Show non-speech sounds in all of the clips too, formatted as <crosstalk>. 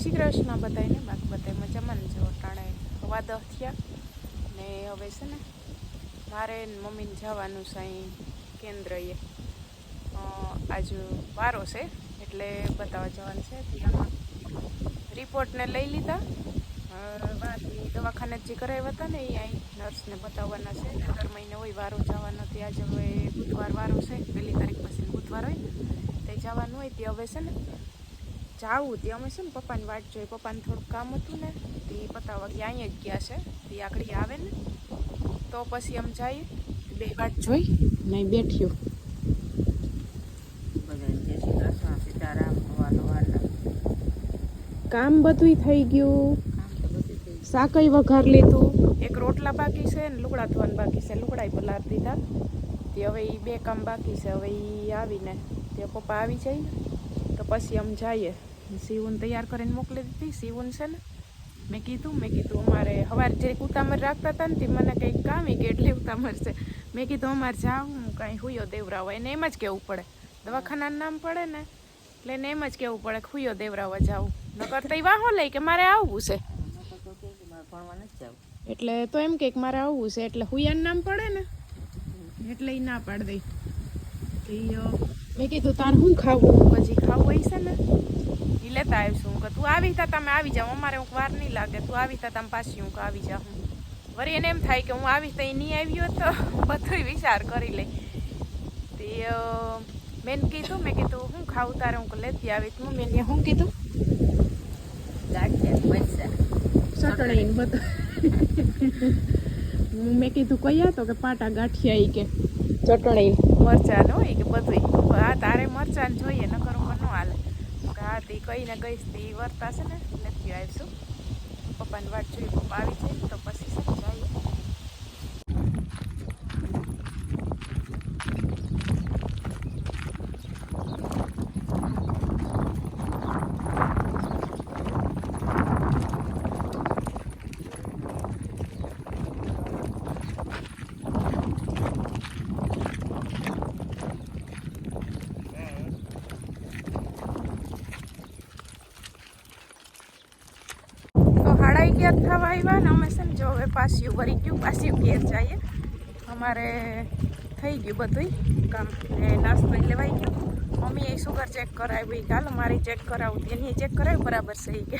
શ્રી કૃષ્ણ બધાને બાકી બધા મજામાં જો ટાણે હવા દહ થયા. ને હવે છે ને મારે મમ્મીને જવાનું છે અહીં કેન્દ્રએ. આજ વારો છે, એટલે બતાવવા જવાનું છે. ત્યાં રિપોર્ટને લઈ લીધા. દવાખાને જે કરાવ્યા હતા ને, એ અહીં નર્સને બતાવવાના છે. દર મહિને હોય વારો જવાનો, તે આજે હવે બુધવાર વારો છે. પહેલી તારીખ પછી બુધવાર હોય. ને તે જવાનું હોય, તે હવે છે ને જાવું તે અમે છે ને પપ્પાની વાટ જોઈ. પપ્પાને થોડુંક કામ હતું ને તે પતાવવા ગયા અહીંયા જ ગયા છે. તે આગળ આવે ને તો પછી આમ જઈએ. બે વાટ જોઈ નહીં બેઠ્યું કામ બધું થઈ ગયું. શાકઈ વઘાર લીધું. એક રોટલા બાકી છે ને લુગડા ધોવાનું બાકી છે. લુગડા પલાર દીધા. તે હવે એ બે કામ બાકી છે. હવે એ આવીને તે પપ્પા આવી જાય ને તો પછી આમ જઈએ. સીવન તૈયાર કરીને મોકલી દીધી સીવન છે ને. મેં કીધું મેં કીધું, અમારે સવારે જે ઉતામર રાખતા હતા ને તે મને કંઈક કામી કે એટલી ઉતામર છે. મેં કીધું, અમારે જાવું કાંઈ હુયો દેવરાવા એને એમ જ કહેવું પડે. દવાખાનાનું નામ પડે ને, એટલે એને એમ જ કહેવું પડે કે હુયો દેવરાવા જાઉં નકર તો વાહો લઈ કે મારે આવવું છે. એટલે તો એમ કે મારે આવવું છે, એટલે હુયાનું નામ પડે ને, એટલે એ ના પાડી દઈ મેં કીધું, તાર શું ખાવું? પછી ખાવું હોય ને એ લેતા આવીશું કે તું આવી તા તમે આવી જાઓ. અમારે હું વાર નહીં લાગે. તું આવી તા તમે પાછી હું કે આવી જાઉં. વળી એને એમ થાય કે હું આવી તો એ નહીં આવ્યો તો <laughs> બધું વિચાર કરી લે. તે મેં કીધું મેં કીધું હું ખાવું તારે? હું લેતી આવી તું મેં શું કીધું? ચટણી બધું <laughs> હું મેં કીધું કયા તો કે પાટા ગાંઠિયા ઈ કે. ચટણી. મરચાં નો હોય કે બધું હા તારે મરચાં જોઈએ ન કરું ન હાલે. હા કઈ ને ગઈશ સ્ત્રી વર્તાશે ને, નથી આવીશું પપ્પાની વાટ જોઈએ પપ્પા આવી જાય તો પછી જઈએ તો હાડા અગિયાર થવા આવ્યા ને અમે છે ને જો હવે પાછું ભરી ગયું પાછું ઘેર જઈએ. અમારે થઈ ગયું બધું કામ. ને નાસ્તો લેવાઈ ગયો. મમ્મી એ સુગર ચેક કરાવી. કે હાલો મારી ચેક કરાવું. એની ચેક કરાવ્યું બરાબર છે કે.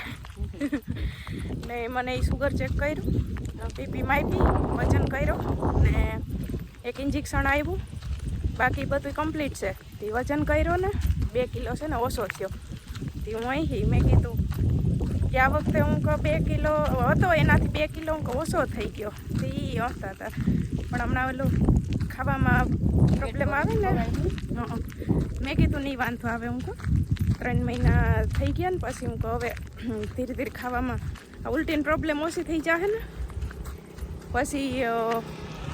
ને મને એ સુગર ચેક કર્યું. બીપી માપી, વજન કર્યો. ને એક ઇન્જેક્શન આવ્યું બાકી બધું કમ્પ્લીટ છે. તે વજન કર્યો ને, બે કિલો છે ને ઓછો થયો. તે હું અહીં મેં કીધું કે આ વખતે હું કહું બે કિલો હતો એનાથી બે કિલો હું ઓછો થઈ ગયો. તો એ હતા હતા પણ હમણાં ઓલું ખાવામાં પ્રોબ્લેમ આવે ને. મેં કીધું નહીં વાંધો આવે હું કહું. ત્રણ મહિના થઈ ગયા ને પછી હું કહું હવે ધીરે ધીરે ખાવામાં આ ઉલટીની પ્રોબ્લેમ ઓછી થઈ જાય ને. પછી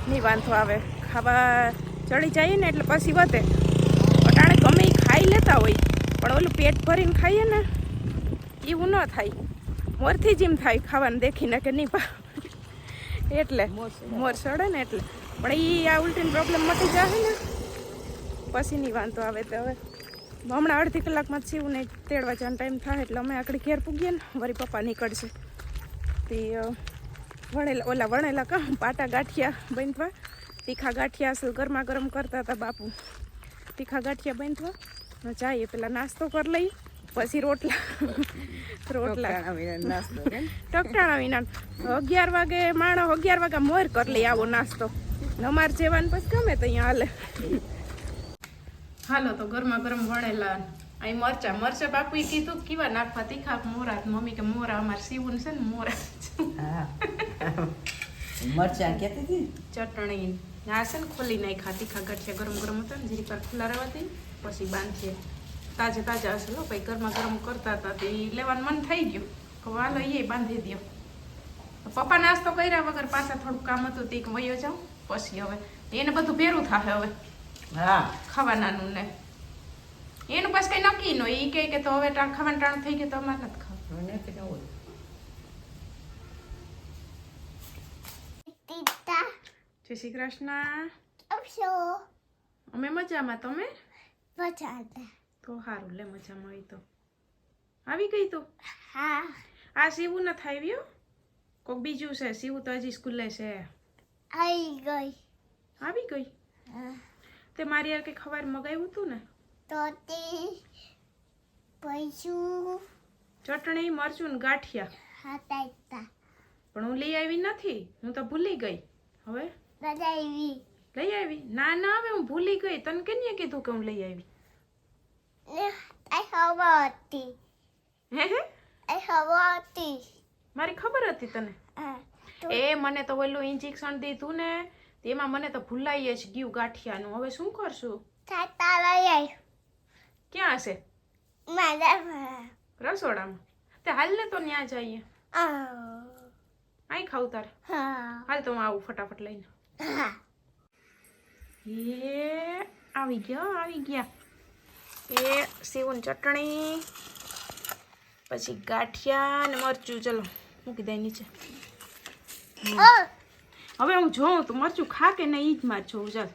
નહીં વાંધો આવે. ખાવા ચડી જાય ને એટલે પછી વધે. અટાણે ગમે ખાઈ લેતા હોય પણ ઓલું પેટ ભરીને ખાઈએ ને એવું ન થાય. મોરથી જ એમ થાય ખાવાનું દેખીને કે નહીં પા એટલે મોર સડે ને એટલે. પણ એ આ ઉલટીની પ્રોબ્લેમ મટી જાય ને. પછી નહીં વાંધો આવે તો હવે. હમણાં અડધી કલાકમાં જ સીવું ને તેડવા જવાનો ટાઈમ થાય એટલે અમે આગળ ઘેર પૂગીએ ને વળી પપ્પા નીકળશે. તે વણેલા, ઓલા વણેલા કહું પાટા ગાંઠિયા બાંધવા. તીખા ગાંઠિયા ગરમા ગરમ કરતા હતા બાપુ. તીખા ગાંઠિયા હવે જઈએ પેલા નાસ્તો કરી લઈએ. પછી રોટલા. રોટલા? ટકટાણા વિના અગિયાર વાગે માણસ અગિયાર વાગે મોર કરી લઈ આવો નાસ્તો. અમાર જેવાનું પછી ગમે તો અહીંયા હાલે. હાલો તો ગરમા ગરમ વણેલા અહીં મરચા. મરચા બાપુએ કીધું કેવા નાખવા તીખા? મોરા મમ્મી કે મોરા અમારે સીવું છે ને મોરા. મરચા હતી? ચટણી. ને આ છે ને ખોલી નાખ્યા તીખા ગઠિયા ગરમ ગરમ હતા ને જીરી પર ખુલ્લા રહેવા પછી બાંધીએ. તાજા તાજા હશે લો ભાઈ ગરમા ગરમ કરતા હતા તે લેવાનું મન થઈ ગયું. કે હાલો એ બાંધી દો પપ્પા નાસ્તો કર્યા વગર પાછા થોડું કામ હતું તે વયો જાઉં પછી હવે એને બધું ભેરું થાય હવે. હા. ખાવાનાનું ને. એનું પાછું કઈ નક્કી નો એ કહે કે તો હવે ખાવાનું ટાણું થઈ ગયું તો અમારે નથી ખાવું. જય શ્રી કૃષ્ણ. અમે મજામાં તમે? Potada, તો સારું લે મજામાં આવી તો. આવી ગઈ તો? હા. આ સીવું ન આવ્યું કોક બીજું છે સીવું તો હજી સ્કૂલે છે. આવી ગઈ. આવી ગઈ. તે મારી યાર કંઈ ખવાર મગાવ્યું હતું ને? તો તે પૈસું ચટણી મરચું ને ગાંઠિયા. હતા પણ હું લઈ આવી નથી હું તો ભૂલી ગઈ. હવે? લઈ આવી. ના ના હવે હું ભૂલી ગઈ. તને કેને કીધું કે હું લઈ આવી? એ ખબર હતી હે હે એ ખબર હતી મારી ખબર હતી તને? એ મને તો ઓલું ઇન્જેક્શન દીધું ને તેમાં મને તો ભૂલાઈ જ ગયું ગાંઠિયાનું. હવે શું કરશું? થાતા લઈ ક્યાં હશે? રસોડામાં? તે હાલ ને તો ત્યાં જઈએ. આઈ ખાવું તારે. હા હાલ તો હું આવું ફટાફટ લઈને. એ આવી ગયા આવી ગયા. એ સેવન ચટણી પછી ગાંઠિયા ને મરચું. ચલો મૂકી દે નીચે. હવે હું જોઉં તું મરચું ખા કે નહીં ઈ જ માર જોઉં ચાલ.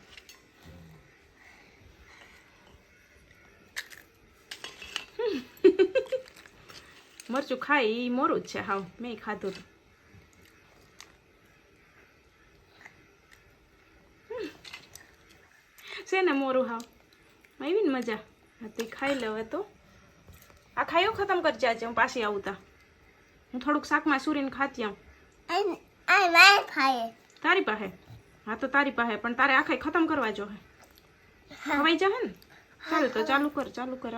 મરચું ખાય એ મોરું જ છે. હાવ મેં ખાધું હતું છે ને મોરું હાવ? આવી ને મજા? તે ખાઈ લેવે તો. આ ખાયો ખતમ કરી જાજે હું પાછી આવતા હું થોડુંક શાકમાં સુરીને ખાતી આવું. આ મારે ખાય તારી પાસે? હા તો તારી પાસે પણ તારે આખાઈ ખતમ કરવા જો ખવાઈ જાહે ને? ચાલ તો ચાલુ કર ચાલુ કર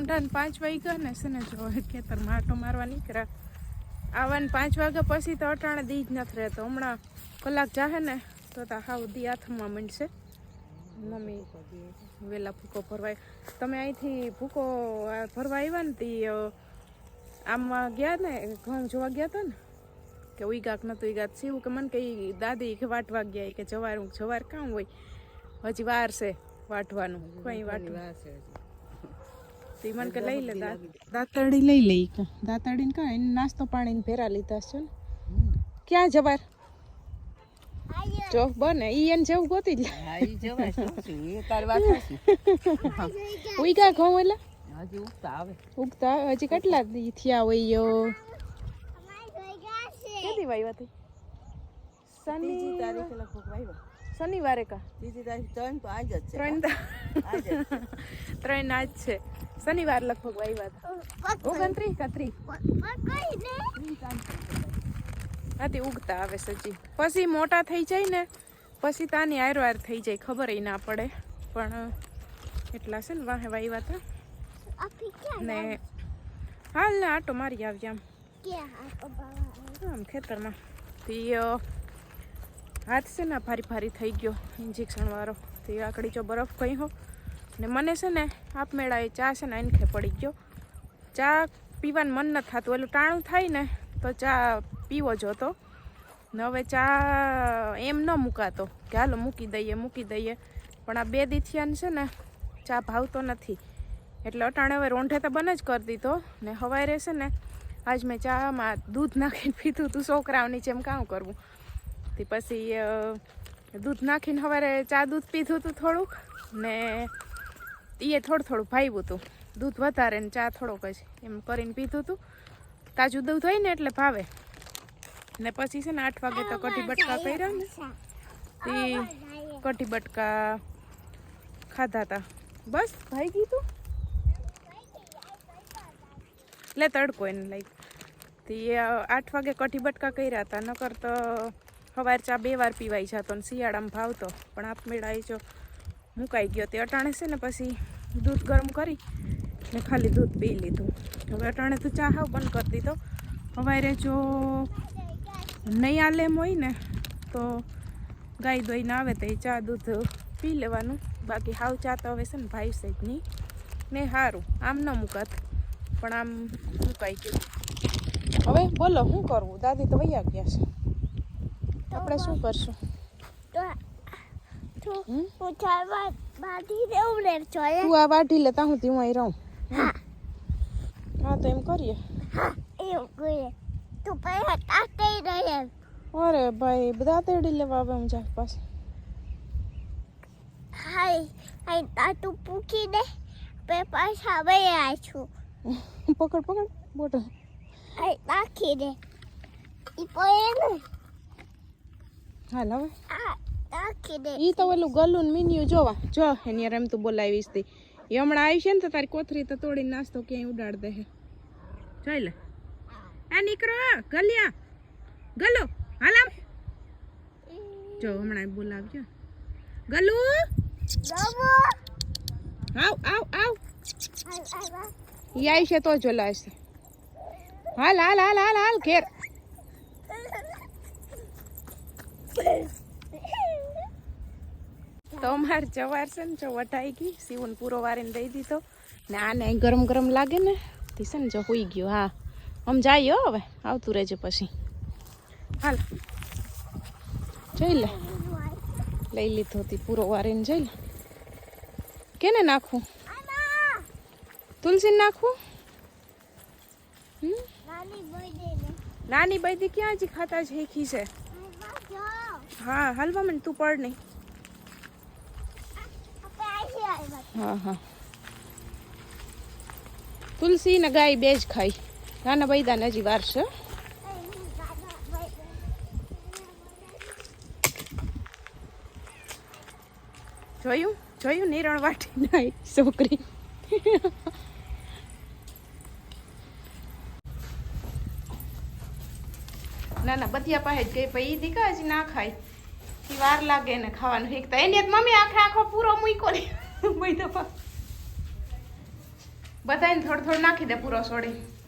રોંઢાને પાંચ વાગ્યા ને છે ને જો ખેતર માટો મારવા નીકળ્યા. આવવાને પાંચ વાગ્યા પછી તો અટાણે દી જ નથી રહેતો. હમણાં કલાક જાહે ને તો તા હાવ દી હાથમાં મંડશે. મમ્મી વેલા ભૂકો ભરવાય. તમે અહીંથી ભૂકો ભરવા આવ્યા ને તી આમાં ગયા ને ઘઉં જોવા ગયા હતા ને? કે ઉઈગાક નતું ઉઈગાક સીવું કે મને કે ઈ દાદી કે વાટવા ગયા કે જવાર જવાર કામ હોય. હજી વાર છે વાટવાનું. કઈ વાટવું. તે મને કે લઈ લે દાંતરડી લઈ લઈ કે. દાંતરડીને કા એને નાસ્તો પાણીને ભેરા લીધા છે ને. ક્યાં જવાર? જો બને. ઈ એને જેવું ગોતી જ. ઉઈગા ઘઉં એટલે? હજી ઉગતા આવે. ઉગતા? હજી કેટલા દી થયા હોય યો કેટલી વાવ્યા હતી? શનિ તારીખે લગભગ વાયવા શનિવારે કા? બીજી તારીખ ત્રણ તો આજ જ છે. ત્રણ આજ છે. <laughs> ત્રણ આજ છે. શનિવાર લગભગ વાવ્યા હતા ઓગણત્રીસ કા ત્રીસ? ઉગતા આવે સજી. પછી મોટા થઈ જાય ને પછી તાની આરવાર થઈ જાય ખબર ના પડે. પણ એટલા છે ને વાહે વાવ્યા હતા ને હાલ ને આટો મારી આવ્યા આમ. ખેતરમાં. અ, હાથ છે ને ભારી ભારી થઈ ગયો ઇન્જેક્શનવાળો તે આકડી જો બરફ કહી હો ને મને છે ને આપમેળા એ ચા છે ને એનખે પડી ગયો. ચા પીવાનું મન નથી થતું. એટલું ટાણું થાય ને તો ચા પીવો જોતો ને હવે ચા એમ ન મૂકાતો કે હાલો મૂકી દઈએ મૂકી દઈએ. પણ આ બે દીથિયાને છે ને ચા ભાવતો નથી. એટલે અટાણે હવે રોંઢે તો બને જ કરી દીધો. ને હવાઈ રહેશે ને આજ મેં ચામાં દૂધ નાખીને પીધું તું છોકરાઓની જેમ કામ કરવું. તે પછી દૂધ નાખીને સવારે ચા દૂધ પીધું હતું થોડુંક ને એ થોડું થોડું ભાવ્યું હતું. દૂધ વધારે ને ચા થોડોક જ એમ કરીને પીધું હતું. તાજું દૂધ હોય ને એટલે ભાવે. ને પછી છે ને આઠ વાગે તો કઢી બટકા કર્યા ને. તે કઢી બટકા ખાધા હતા બસ, ભાઈ કીધું લે, તડકો એને લાઈક તે આઠ વાગે કઢી બટકા કર્યા હતા નકર તો સવાર ચા બે વાર પીવાઈ જતો ને શિયાળામાં ભાવતો, પણ આપમેળા એ જો મુકાઈ ગયો તે અટાણે છે ને પછી દૂધ ગરમ કરી ને ખાલી દૂધ પી લીધું. હવે અટાણે તો ચા હાવ બંધ કરી દીધો. સવારે જો નહીં આલે એમ હોય ને તો ગાય દોઈને આવે તો એ ચા દૂધ પી લેવાનું. બાકી હાવ ચા તો હવે છે ને ભાઈ સહિતની ને સારું આમ ન મુકાત, પણ આમ મુકાઈ ગયું. હવે બોલો, શું કરવું? દાદી તો વૈયા ગયા છે. આપણે શું કરશું? તો તો? હું તું આ વાઢી લેતા હું હું અહીં રહું. હા. હા તો એમ કરીએ. હા એવું કહીએ તું પહેલા તાતે રહે. અરે ભાઈ બધા તેડી લેવા આવે જા પાસે હાય હાય તાતું પૂકી દે. પે પાછા બે આ છું પકડ પકડ બોટલ. હાય નાખી દે. ઈ પોએ ને. હાલ હવે. ઈ તો ઓલું ગલું મીન્યું જોવા જો એની યાર એમ તું બોલાવીશ તી. એ હમણાં આવી છે ને તો તારી કોથરી તો તોડીને નાસ્તો ક્યાંય ઉડાડ દે હે. જોઈ લે. આ નીકળો ગલિયા. ગલો હાલ આમ. જો હમણાં બોલાવજો. ગલુ. આવ આવ આવ. ઈ આવી છે તો જો લાવશે હાલ હાલ હાલ હાલ હાલ ઘેર. તો અમારે જવાર છે ને જો વટાઈ ગઈ. સીવન પૂરો વારીને દઈ દીધો. ને આને ગરમ ગરમ લાગે ને તે છે ને જો હોઈ ગયો હા. આમ જાય હવે આવતું રહેજે પછી. હાલ. જોઈ લે. લઈ લીધો હતી પૂરો વારીને જોઈ લે. કેને નાખવું? તુલસી નાખું નાની બૈદી ક્યાં હજી ખાતા જ હેખી છે? જો હા હાલવા મને તું પડ નહીં. હા હા. તુલસી ને ગાય બે જ ખાઈ નાના બૈદાને હજી વાર છે. જોયું? જોયું? નિરણ વાટી નાઈ છોકરી. ના ના બધી પાસે જ ગઈ પછી દીકરા દીકા હજી ના ખાય. વાર લાગે ને ખાવાનું શીખતા. એની મમ્મી આખે આખો પૂરો મૂકો ને. બધી <laughs> બધાને થોડું થોડું નાખી દે પૂરો સોડી.